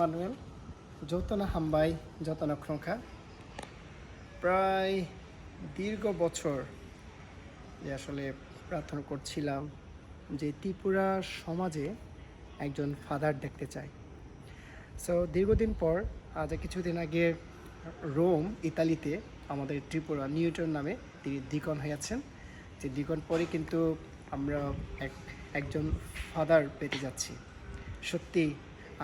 Manuel যৌতনা হাম্বাই, যতনা ক্রঙ্কা প্রায় দীর্ঘ বছর যে আসলে প্রার্থনা করছিলাম যে ত্রিপুরা সমাজে একজন ফাদার দেখতে চাই সো দীর্ঘদিন পর আজ কিছুদিন আগে রোম ইতালিতে আমাদের ত্রিপুরা নিউটন নামে তিনি দ্বিকন হয়েছেন যে দ্বিকন পরে কিন্তু আমরা এক, একজন ফাদার পেতে যাচ্ছি। সত্যি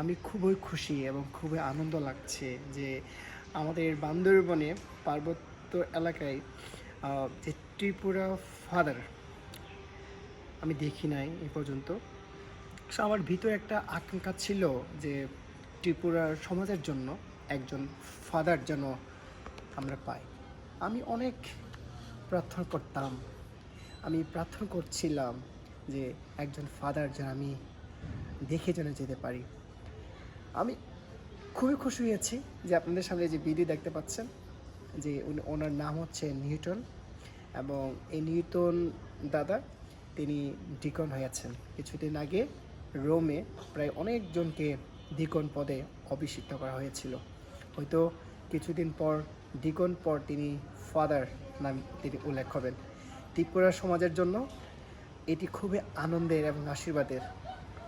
আমি খুবই খুশি এবং খুবই আনন্দ লাগছে যে আমাদের বান্দরবনে পার্বত্য এলাকায় যে ত্রিপুরা ফাদার আমি দেখি নাই এ পর্যন্ত। সো আমার ভিতরে একটা আকাঙ্ক্ষা ছিল যে ত্রিপুরার সমাজের জন্য একজন ফাদার যেন আমরা পাই। আমি অনেক প্রার্থনা করতাম। আমি প্রার্থনা করছিলাম যে একজন ফাদার যেন আমি দেখে যেন যেতে পারি। আমি খুবই খুশি হয়েছি যে আপনাদের সামনে যে ভিডিও দেখতে পাচ্ছেন, যে উনি, ওনার নাম হচ্ছে নিউটন এবং এই নিউটন দাদা তিনি ডিকন হয়েছেন। কিছুদিন আগে রোমে প্রায় অনেকজনকে ডিকন পদে অভিষিক্ত করা হয়েছিল। হয়তো কিছুদিন পর ডিকন পর তিনি ফাদার নাম তিনি উল্লেখ হবেন ত্রিপুরা সমাজের জন্য এটি খুবই আনন্দের এবং আশীর্বাদের।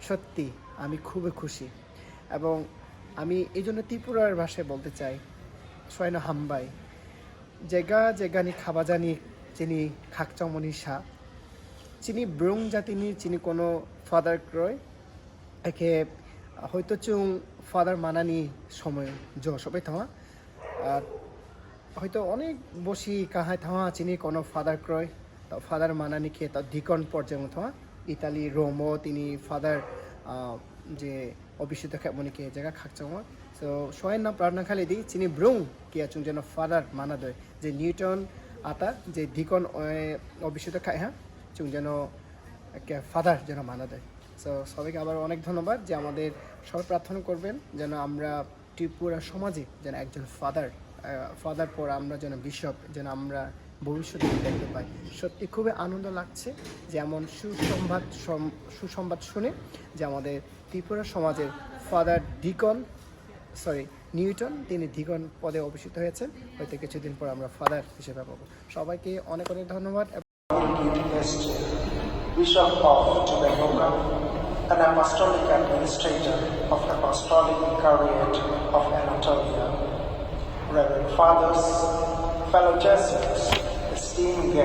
সত্যি, আমি খুবই খুশি। এবং আমি এই জন্য ত্রিপুরার ভাষায় বলতে চাই সয়ন হাম্বাই। জেগা, জেগানি, খাবাজানি, চিনি, খাকচামনি শাহ চিনি ব্রং জাতিনি, চিনি কোনো ফাদার ক্রয়। একে, হয়তো চুং ফাদার মানানি সময়, জ সবাই থামা আর হয়তো অনেক বসি কাহায় থামা চিনি কোনো ফাদার ক্রয়। তা ফাদার মানানি খেয়ে তা ধিকন পর্যায়ে মতো ইতালি রোমও তিনি ফাদার যে অভিষিত মনে কে জায়গা খাকচামা সো সয়ের নাম প্রার্থনা খালি দি চিনি ব্রুং আচুং যেন ফাদার মানা দয়। যে নিউটন, আতা, যে ডিকন অভিষিত খায় হ্যাঁ চুং যেন ফাদার যেন মানা দেয়। সো সবাইকে আবার অনেক ধন্যবাদ যে আমাদের সবাই প্রার্থনা করবেন যেন আমরা ত্রিপুরা সমাজে যেন একজন ফাদার ফাদার পর আমরা যেন বিশপ, যেন আমরা ভবিষ্যতে দেখতে পাই। সত্যি খুবই আনন্দ লাগছে যেমন সুসংবাদ সুসংবাদ শুনে যে আমাদের ত্রিপুরা সমাজের ফাদার ডিকন সরি নিউটন তিনি দ্বিগণ পদে অভিষিত হয়েছেন। হয়তো কিছুদিন পর আমরা ফাদার হিসেবে পাবো। সবাইকে অনেক অনেক ধন্যবাদ। Bishop Reverend Fathers, fellow Jesuits, esteemed guests.